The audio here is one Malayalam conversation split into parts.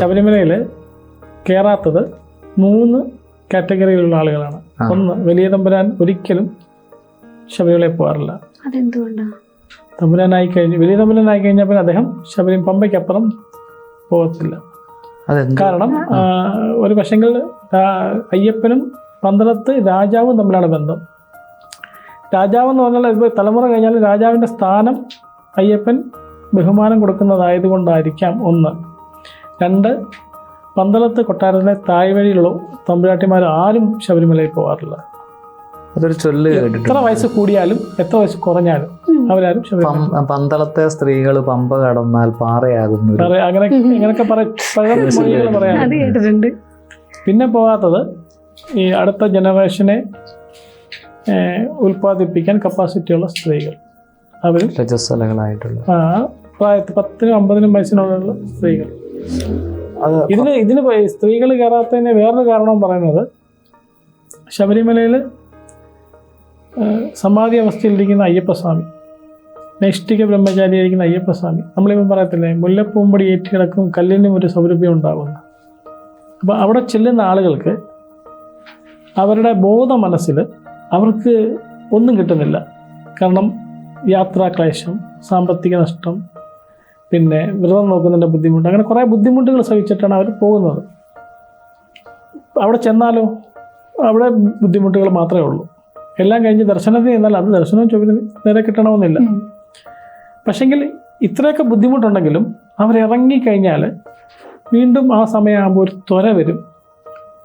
ശബരിമലയിൽ കയറാത്തത് മൂന്ന് കാറ്റഗറിയിലുള്ള ആളുകളാണ്. ഒന്ന് വലിയ തമ്പുരാൻ ഒരിക്കലും ശബരിമലയിൽ പോകാറില്ല. അതെന്തുകൊണ്ടാ? തമ്പുരാനായി കഴിഞ്ഞ് വലിയ തമ്പുരാനായി കഴിഞ്ഞാൽ പിന്നെ അദ്ദേഹം ശബരി പമ്പയ്ക്കപ്പുറം പോകത്തില്ല. അതെന്ത്? കാരണം ഒരു പക്ഷെങ്കിൽ അയ്യപ്പനും പന്തളത്ത് രാജാവും തമ്മിലാണ് ബന്ധം. രാജാവ് എന്ന് പറഞ്ഞാൽ ഇപ്പോൾ തലമുറ കഴിഞ്ഞാൽ രാജാവിന്റെ സ്ഥാനം അയ്യപ്പൻ ബഹുമാനം കൊടുക്കുന്നതായതുകൊണ്ടായിരിക്കാം ഒന്ന്. രണ്ട് പന്തളത്ത് കൊട്ടാരത്തിലെ തായ് വഴിയിലുള്ള തമ്പുരാട്ടിമാർ ആരും ശബരിമലയിൽ പോകാറില്ല അതൊരു ചൊല്ല് എത്ര വയസ്സ് കൂടിയാലും എത്ര വയസ്സ് കുറഞ്ഞാലും. അവരാരും പന്തളത്തെ സ്ത്രീകൾ പമ്പ കടന്നാൽ പാറയാകുന്നു ഒരു- അങ്ങനെ ഇങ്ങനെയൊക്കെ പറ പഴം മൊഴികൾ പറയാം കേട്ടിട്ടുണ്ട്. പിന്നെ പോകാത്തത് ഈ അടുത്ത ജനറേഷനെ ഉൽപാദിപ്പിക്കാൻ ഉൽപ്പാദിപ്പിക്കാൻ കപ്പാസിറ്റിയുള്ള സ്ത്രീകൾ. അവരും രജസ്വലകളായിട്ടുള്ള. ആ പ്രായത്തിൽ പത്തിനും അമ്പതിനും വയസ്സിനുള്ള സ്ത്രീകൾ. ഇതിന് ഇതിന് സ്ത്രീകൾ കയറാത്തതിന് വേറൊരു കാരണം പറയുന്നത് ശബരിമലയിൽ സമാധി അവസ്ഥയിലിരിക്കുന്ന അയ്യപ്പസ്വാമി നൈഷ്ഠിക ബ്രഹ്മചാരിയായിരിക്കുന്ന അയ്യപ്പസ്വാമി. നമ്മളിപ്പം പറയത്തില്ലേ മുല്ലപ്പൂമ്പടി ഏറ്റി കിടക്കും കല്ലിനും ഒരു സൗരഭ്യം ഉണ്ടാകുന്നു അപ്പോൾ അവിടെ ചെല്ലുന്ന ആളുകൾക്ക് അവരുടെ ബോധ മനസ്സിൽ അവർക്ക് ഒന്നും കിട്ടുന്നില്ല. കാരണം യാത്രാക്ലേശം സാമ്പത്തിക നഷ്ടം പിന്നെ വ്രതം നോക്കുന്നതിന്റെ ബുദ്ധിമുട്ട്. അങ്ങനെ കുറേ ബുദ്ധിമുട്ടുകൾ സഹിച്ചിട്ടാണ് അവർ പോകുന്നത്. അവിടെ ചെന്നാലോ? അവിടെ ബുദ്ധിമുട്ടുകൾ മാത്രമേ ഉള്ളൂ. എല്ലാം കഴിഞ്ഞ് ദർശനത്തിന് ചെന്നാൽ അത് ദർശനവും ചൊവ്വ നേരെ കിട്ടണമെന്നില്ല. പക്ഷെങ്കിൽ ഇത്രയൊക്കെ ബുദ്ധിമുട്ടുണ്ടെങ്കിലും അവരിറങ്ങിക്കഴിഞ്ഞാൽ വീണ്ടും ആ സമയമാകുമ്പോൾ ഒരു ത്വര വരും.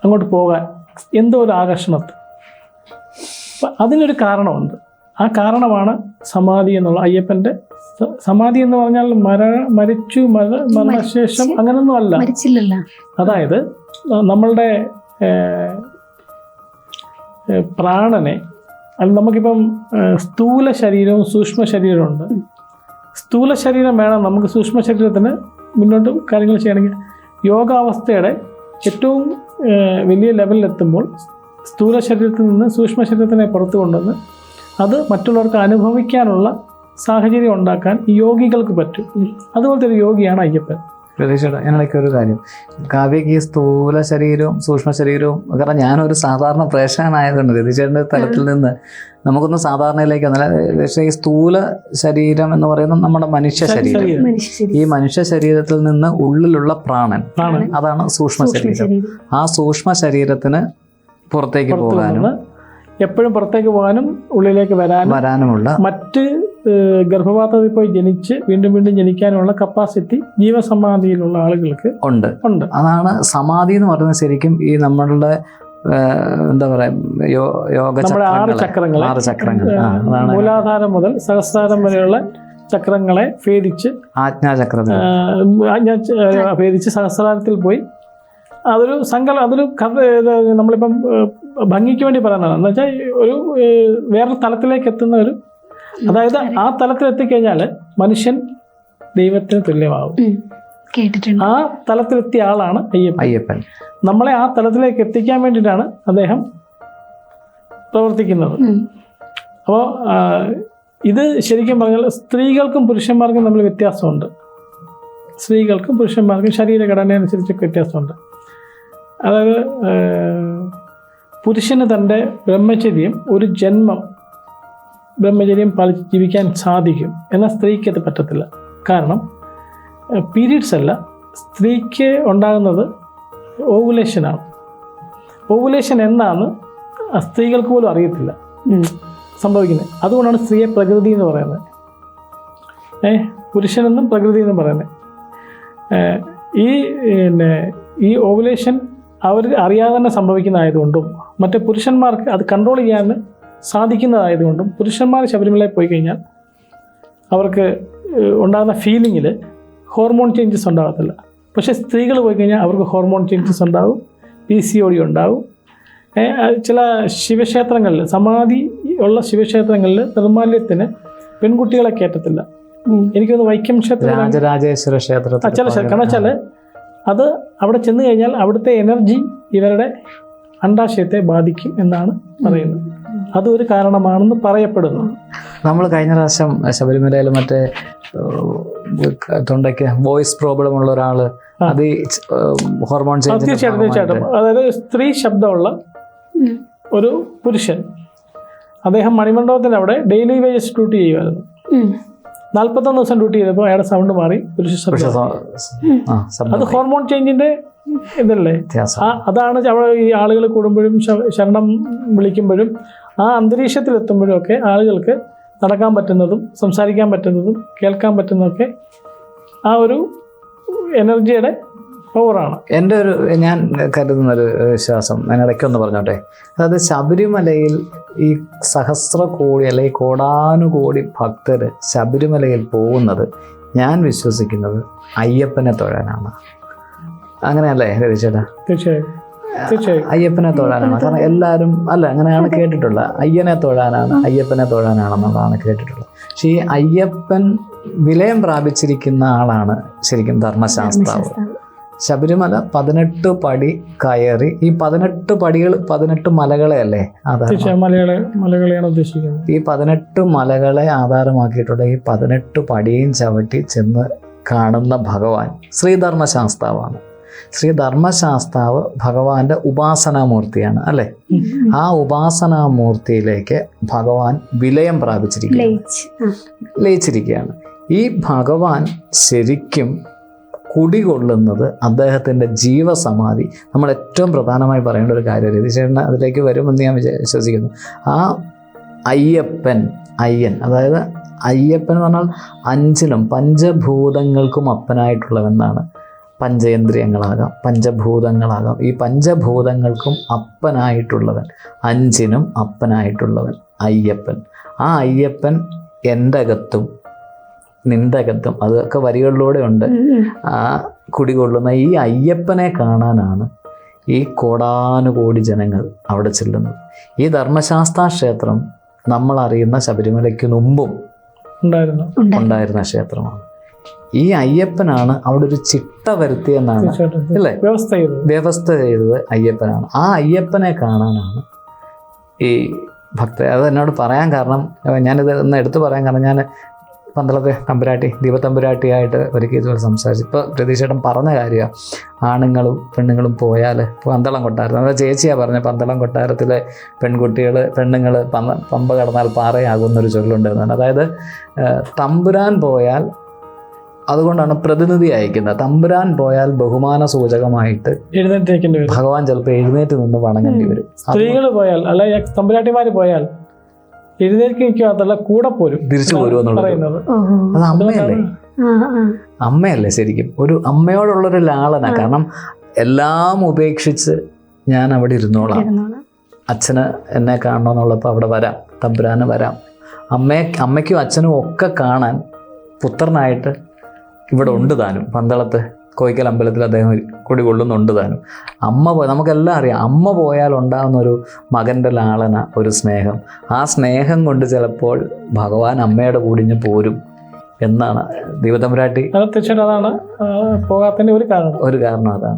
അങ്ങോട്ട് പോകാൻ. എന്തോ ഒരു ആകർഷണത്ത്. അപ്പം അതിനൊരു കാരണമുണ്ട്. ആ കാരണമാണ് സമാധി എന്നുള്ള അയ്യപ്പന്റെ സമാധി എന്ന് പറഞ്ഞാൽ മര മരിച്ചു മര മരണശേഷം അങ്ങനൊന്നും അല്ല. അതായത് നമ്മളുടെ പ്രാണനെ അത് നമുക്കിപ്പം സ്ഥൂല ശരീരവും സൂക്ഷ്മ ശരീരമുണ്ട് സ്ഥൂല ശരീരം വേണം നമുക്ക് സൂക്ഷ്മ ശരീരത്തിന് മുന്നോട്ട് കാര്യങ്ങൾ ചെയ്യണമെങ്കിൽ. യോഗാവസ്ഥയുടെ ഏറ്റവും വലിയ ലെവലിലെത്തുമ്പോൾ സ്ഥൂല ശരീരത്തിൽ നിന്ന് സൂക്ഷ്മ ശരീരത്തിനെ പുറത്തു കൊണ്ടുവന്ന് അത് മറ്റുള്ളവർക്ക് അനുഭവിക്കാനുള്ള സാഹചര്യം ഉണ്ടാക്കാൻ യോഗികൾക്ക് പറ്റും. അതുപോലത്തെ ഒരു യോഗിയാണ് അയ്യപ്പൻ. പ്രതീക്ഷയുടെ ഞാനിടയ്ക്ക് ഒരു കാര്യം. കാവ്യക്ക് ഈ സ്ഥൂല ശരീരവും സൂക്ഷ്മ ശരീരവും കാരണം ഞാനൊരു സാധാരണ പ്രേക്ഷകനായതുകൊണ്ട് രതീശേട്ടന്റെ തലത്തിൽ നിന്ന് നമുക്കൊന്ന് സാധാരണയിലേക്ക് വന്നില്ല പക്ഷേ ഈ സ്ഥൂല ശരീരം എന്ന് പറയുന്നത് നമ്മുടെ മനുഷ്യ ശരീരം. ഈ മനുഷ്യ ശരീരത്തിൽ നിന്ന് ഉള്ളിലുള്ള പ്രാണൻ. അതാണ് സൂക്ഷ്മ ശരീരം. ആ സൂക്ഷ്മ ശരീരത്തിന് പുറത്തേക്ക് പോകാനും എപ്പോഴും പുറത്തേക്ക് പോകാനും ഉള്ളിലേക്ക് വരാനും വരാനുമുള്ള മറ്റ് ഗർഭപാത്രത്തിൽ പോയി ജനിച്ച് വീണ്ടും വീണ്ടും ജനിക്കാനുള്ള കപ്പാസിറ്റി ജീവസമാധിയിലുള്ള ആളുകൾക്ക് ഉണ്ട്. ഉണ്ട്. അതാണ് സമാധി എന്ന് പറയുന്നത് ശരിക്കും ഈ നമ്മളുടെ എന്താ പറയാ യോഗ ആറ് ചക്രങ്ങളെ. ആറ് ചക്രങ്ങൾ. മൂലാധാരം മുതൽ സഹസ്രാരം വരെയുള്ള ചക്രങ്ങളെ ഭേദിച്ച് ആജ്ഞാചക്രം ആജ്ഞാ ഭേദിച്ച് സഹസ്രാരത്തിൽ പോയി. അതൊരു സങ്കല അതൊരു കഥ നമ്മളിപ്പം ഭംഗിക്ക് വേണ്ടി പറയുന്നതാണ്. എന്ന് വെച്ചാൽ ഒരു വേറെ വേറൊരു തലത്തിലേക്ക് എത്തുന്ന ഒരു അതായത് ആ തലത്തിൽ എത്തിക്കഴിഞ്ഞാൽ മനുഷ്യൻ ദൈവത്തിന് തുല്യമാകും. കേട്ടിട്ടുണ്ട്. ആ തലത്തിലെത്തിയ ആളാണ് അയ്യപ്പൻ. അയ്യപ്പൻ. നമ്മളെ ആ തലത്തിലേക്ക് എത്തിക്കാൻ വേണ്ടിയിട്ടാണ് അദ്ദേഹം പ്രവർത്തിക്കുന്നത്. അപ്പോൾ ഇത് ശരിക്കും പറഞ്ഞാൽ സ്ത്രീകൾക്കും പുരുഷന്മാർക്കും തമ്മിൽ വ്യത്യാസമുണ്ട്. സ്ത്രീകൾക്കും പുരുഷന്മാർക്കും ശരീരഘടന അനുസരിച്ചൊക്കെ വ്യത്യാസമുണ്ട്. അതായത് പുരുഷന് തന്റെ ബ്രഹ്മചര്യം ഒരു ജന്മം ബ്രഹ്മചര്യം പാലിച്ച് ജീവിക്കാൻ സാധിക്കും എന്നാൽ സ്ത്രീക്ക് അത് പറ്റത്തില്ല. കാരണം പീരീഡ്സ് അല്ല സ്ത്രീക്ക് ഉണ്ടാകുന്നത് ഓവുലേഷനാണ് ഓവുലേഷൻ എന്നാണ് സ്ത്രീകൾക്ക് പോലും അറിയത്തില്ല. സംഭവിക്കുന്നത്. അതുകൊണ്ടാണ് സ്ത്രീയെ പ്രകൃതി എന്ന് പറയുന്നത്. ഏ പുരുഷനെന്നും പ്രകൃതി എന്നും പറയുന്നത്. ഈ പിന്നെ ഈ ഓവുലേഷൻ അവർ അറിയാതെ തന്നെ സംഭവിക്കുന്നതായതുകൊണ്ടും മറ്റേ പുരുഷന്മാർക്ക് അത് കൺട്രോൾ ചെയ്യാൻ സാധിക്കുന്നതായതുകൊണ്ടും പുരുഷന്മാർ ശബരിമലയിൽ പോയി കഴിഞ്ഞാൽ അവർക്ക് ഉണ്ടാകുന്ന ഫീലിങ്ങിൽ ഹോർമോൺ ചേഞ്ചസ് ഉണ്ടാകത്തില്ല. പക്ഷേ സ്ത്രീകൾ പോയി കഴിഞ്ഞാൽ അവർക്ക് ഹോർമോൺ ചേഞ്ചസ് ഉണ്ടാവും പി സി ഒ ഡി ഉണ്ടാവും. ചില ശിവക്ഷേത്രങ്ങളിൽ സമാധി ഉള്ള ശിവക്ഷേത്രങ്ങളിൽ നിർമാല്യത്തിന് പെൺകുട്ടികളെ കയറ്റത്തില്ല എനിക്കൊന്ന് വൈക്കം ക്ഷേത്രം രാജരാജേശ്വര ക്ഷേത്രം ചില കാരണം വെച്ചാൽ അത് അവിടെ ചെന്ന് കഴിഞ്ഞാൽ അവിടുത്തെ എനർജി ഇവരുടെ അണ്ടാശയത്തെ ബാധിക്കും എന്നാണ് പറയുന്നത്. അതൊരു കാരണമാണെന്ന് പറയപ്പെടുന്നു. നമ്മൾ കഴിഞ്ഞ പ്രാവശ്യം ശബരിമലയിൽ മറ്റേ തൊണ്ടയ്ക്ക് വോയിസ് പ്രോബ്ലം ഉള്ള ഒരാൾ അത് ഹോർമോൺ തീർച്ചയായിട്ടും തീർച്ചയായിട്ടും. അതായത് സ്ത്രീ ശബ്ദമുള്ള ഒരു പുരുഷൻ അദ്ദേഹം മണിമണ്ഡപത്തിന്റെ അവിടെ ഡെയിലി വേജസ് ഡ്യൂട്ടി ചെയ്യുമായിരുന്നു. നാൽപ്പത്തൊന്ന് ദിവസം ഡ്യൂട്ടി ചെയ്തപ്പോൾ അയാളുടെ സൗണ്ട് മാറി പുരുഷ അത് ഹോർമോൺ ചേഞ്ചിന്റെ ഇതല്ലേ? ആ അതാണ് അവിടെ ഈ ആളുകൾ കൂടുമ്പോഴും ശരണം വിളിക്കുമ്പോഴും ആ അന്തരീക്ഷത്തിൽ എത്തുമ്പോഴും ഒക്കെ ആളുകൾക്ക് നടക്കാൻ പറ്റുന്നതും സംസാരിക്കാൻ പറ്റുന്നതും കേൾക്കാൻ പറ്റുന്നതൊക്കെ ആ ഒരു എനർജിയുടെ പവറാണ്. എന്റെ ഒരു ഞാൻ കരുതുന്ന ഒരു വിശ്വാസം ഞാൻ ഇടയ്ക്കൊന്ന് പറഞ്ഞോട്ടെ. അതായത് ശബരിമലയിൽ ഈ സഹസ്ര കോടി അല്ലെങ്കിൽ കോടാനുകോടി ഭക്തർ ശബരിമലയിൽ പോകുന്നത് ഞാൻ വിശ്വസിക്കുന്നത് അയ്യപ്പനെ തൊഴാനാണ്. അങ്ങനെയല്ലേ രവിചേട്ടാ? തീർച്ചയായും. തീർച്ചയായും. അയ്യപ്പനെ തൊഴാനാണ്. കാരണം എല്ലാവരും അല്ല അങ്ങനെയാണ് കേട്ടിട്ടുള്ളത് അയ്യനെ തൊഴാനാണ് അയ്യപ്പനെ തൊഴാനാണെന്നുള്ളതാണ് കേട്ടിട്ടുള്ളത്. പക്ഷേ ഈ അയ്യപ്പൻ വിലയം പ്രാപിച്ചിരിക്കുന്ന ആളാണ് ശരിക്കും ധർമ്മശാസ്ത്രാവ്. ശബരിമല പതിനെട്ട് പടി കയറി. ഈ പതിനെട്ട് പടികൾ പതിനെട്ട് മലകളെ അല്ലേ മലയാള മലയാളിയാണ് ഉദ്ദേശിക്കുന്നത്. ഈ പതിനെട്ട് മലകളെ ആധാരമാക്കിയിട്ടുള്ള ഈ പതിനെട്ട് പടിയും ചവിട്ടി ചെന്ന് കാണുന്ന ഭഗവാൻ ശ്രീധർമ്മശാസ്താവാണ് ശ്രീ ധർമ്മശാസ്താവ് ഭഗവാന്റെ ഉപാസനാമൂർത്തിയാണ് അല്ലേ? ആ ഉപാസനാമൂർത്തിയിലേക്ക് ഭഗവാൻ വിലയം പ്രാപിച്ചിരിക്കുകയാണ്. ലയിച്ചിരിക്കുകയാണ്. ഈ ഭഗവാൻ ശരിക്കും കുടികൊള്ളുന്നത് അദ്ദേഹത്തിന്റെ ജീവസമാധി. നമ്മൾ ഏറ്റവും പ്രധാനമായി പറയേണ്ട ഒരു കാര്യം രതിചേട്ടൻ അതിലേക്ക് വരുമെന്ന് ഞാൻ വിശ്വസിക്കുന്നു. ആ അയ്യപ്പൻ അയ്യൻ അതായത് അയ്യപ്പൻ എന്ന് പറഞ്ഞാൽ അഞ്ചിനും പഞ്ചഭൂതങ്ങൾക്കും അപ്പനായിട്ടുള്ളവെന്നാണ് പഞ്ചേന്ദ്രിയങ്ങളാകാം പഞ്ചഭൂതങ്ങളാകാം. ഈ പഞ്ചഭൂതങ്ങൾക്കും അപ്പനായിട്ടുള്ളവൻ അഞ്ചിനും അപ്പനായിട്ടുള്ളവൻ അയ്യപ്പൻ. ആ അയ്യപ്പൻ എന്റെ അകത്തും അകത്തും അതൊക്കെ വരികളിലൂടെ ഉണ്ട്. ആ കുടികൊള്ളുന്ന ഈ അയ്യപ്പനെ കാണാനാണ് ഈ കോടാനുകോടി ജനങ്ങൾ അവിടെ ചെല്ലുന്നത്. ഈ ധർമ്മശാസ്ത്ര ക്ഷേത്രം നമ്മൾ അറിയുന്ന ശബരിമലയ്ക്ക് മുമ്പും ഉണ്ടായിരുന്നു. ഉണ്ടായിരുന്ന ക്ഷേത്രമാണ്. ഈ അയ്യപ്പനാണ് അവിടെ ഒരു ചിട്ട വരുത്തിയെന്നാണ് അല്ലേ? വ്യവസ്ഥ ചെയ്തത്. വ്യവസ്ഥ ചെയ്തത് അയ്യപ്പനാണ്. ആ അയ്യപ്പനെ കാണാനാണ് ഈ ഭക്ത അത് എന്നോട് പറയാൻ കാരണം ഞാനിത് ഒന്ന് എടുത്തു പറയാൻ കാരണം ഞാൻ പന്തളത്തെ തമ്പുരാട്ടി ദീപത്തമ്പുരാട്ടിയായിട്ട് ഒരിക്കൽ ഇതുപോലെ സംസാരിച്ചു. ഇപ്പോൾ പ്രതീക്ഷേട്ടൻ പറഞ്ഞ കാര്യമാണ് ആണുങ്ങളും പെണ്ണുങ്ങളും പോയാൽ പന്തളം കൊട്ടാരം. അതായത് ചേച്ചിയാണ് പറഞ്ഞ പന്തളം കൊട്ടാരത്തിലെ പെൺകുട്ടികൾ പെണ്ണുങ്ങൾ പമ്പ പമ്പ കടന്നാൽ പാറയാകുന്നൊരു ചൊല്ലുണ്ടായിരുന്നു അതായത് തമ്പുരാൻ പോയാൽ അതുകൊണ്ടാണ് പ്രതിനിധി അയക്കുന്നത്. തമ്പുരാൻ പോയാൽ ബഹുമാന സൂചകമായിട്ട് എഴുന്നേറ്റ് വരും. ഭഗവാൻ ചിലപ്പോൾ എഴുന്നേറ്റ് നിന്ന് വണങ്ങേണ്ടി വരും. സ്ത്രീകൾ പോയാൽ അല്ല തമ്പുരാട്ടിമാര് പോയാൽ എഴുന്നേൽക്ക് നിൽക്കാത്തുള്ള കൂടെ പോരും തിരിച്ചു പറയുന്നത്. അത് അമ്മയല്ലേ? അമ്മയല്ലേ ശരിക്കും? ഒരു അമ്മയോടുള്ളൊരു ലാളന. കാരണം എല്ലാം ഉപേക്ഷിച്ച് ഞാൻ അവിടെ ഇരുന്നോളാം. ഇരുന്നോളാം. അച്ഛന് എന്നെ കാണണമെന്നുള്ളപ്പോൾ അവിടെ വരാം. തമ്പുരാന് വരാം. അമ്മയെ അമ്മയ്ക്കും അച്ഛനും ഒക്കെ കാണാൻ പുത്രനായിട്ട് ഇവിടെ ഉണ്ട് താനും. പന്തളത്ത്. കോയിക്കൽ അമ്പലത്തിൽ അദ്ദേഹം കുടികൊള്ളുന്നുണ്ട് താനും. അമ്മ പോയി നമുക്കെല്ലാം അറിയാം. അമ്മ പോയാൽ ഉണ്ടാകുന്ന ഒരു മകന്റെ ലാളന ഒരു സ്നേഹം. ആ സ്നേഹം കൊണ്ട് ചിലപ്പോൾ ഭഗവാൻ അമ്മയുടെ കൂടിഞ്ഞ് പോരും എന്നാണ് ദൈവതമ്പുരാട്ടി തീർച്ചയായിട്ടും അതാണ് പോകാത്തതിന്റെ ഒരു കാരണം. ഒരു കാരണം അതാണ്.